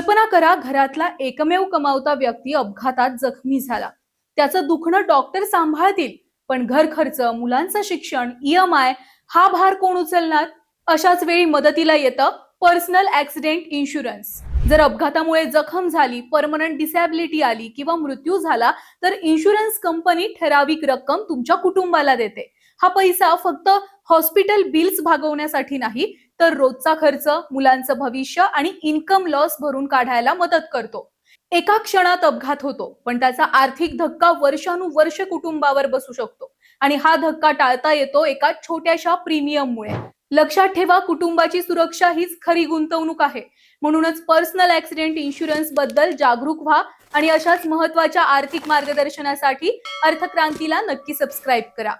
कल्पना करा घरातला एकमेव कमावता व्यक्ती अपघातात जखमी झाला. त्याचं दुखणं डॉक्टर सांभाळतील पण घर खर्च मुलांचं शिक्षण ईएमआय हा भार कोण उचलणार? अशाच वेळी मदतीला येतं पर्सनल ऍक्सिडेंट इन्शुरन्स. जर अपघातामुळे जखम झाली परमनंट डिसॅबिलिटी आली किंवा मृत्यू झाला तर इन्शुरन्स कंपनी ठराविक रक्कम तुमच्या कुटुंबाला देते. हा पैसा फक्त हॉस्पिटल बिल्स भागवण्यासाठी नाही तर रोजचा खर्च मुलांचं भविष्य आणि इन्कम लॉस भरून काढायला मदत करतो. एका क्षणात अपघात होतो पण त्याचा आर्थिक धक्का वर्षानुवर्ष कुटुंबावर बसू शकतो. आणि हा धक्का टाळता येतो एका छोट्याशा प्रीमियममुळे. लक्षात ठेवा कुटुंबाची सुरक्षा हीच खरी गुंतवणूक आहे. म्हणूनच पर्सनल ऍक्सिडेंट इन्शुरन्सबद्दल जागरूक व्हा आणि अशाच महत्त्वाच्या आर्थिक मार्गदर्शनासाठी अर्थक्रांतीला नक्की सबस्क्राईब करा.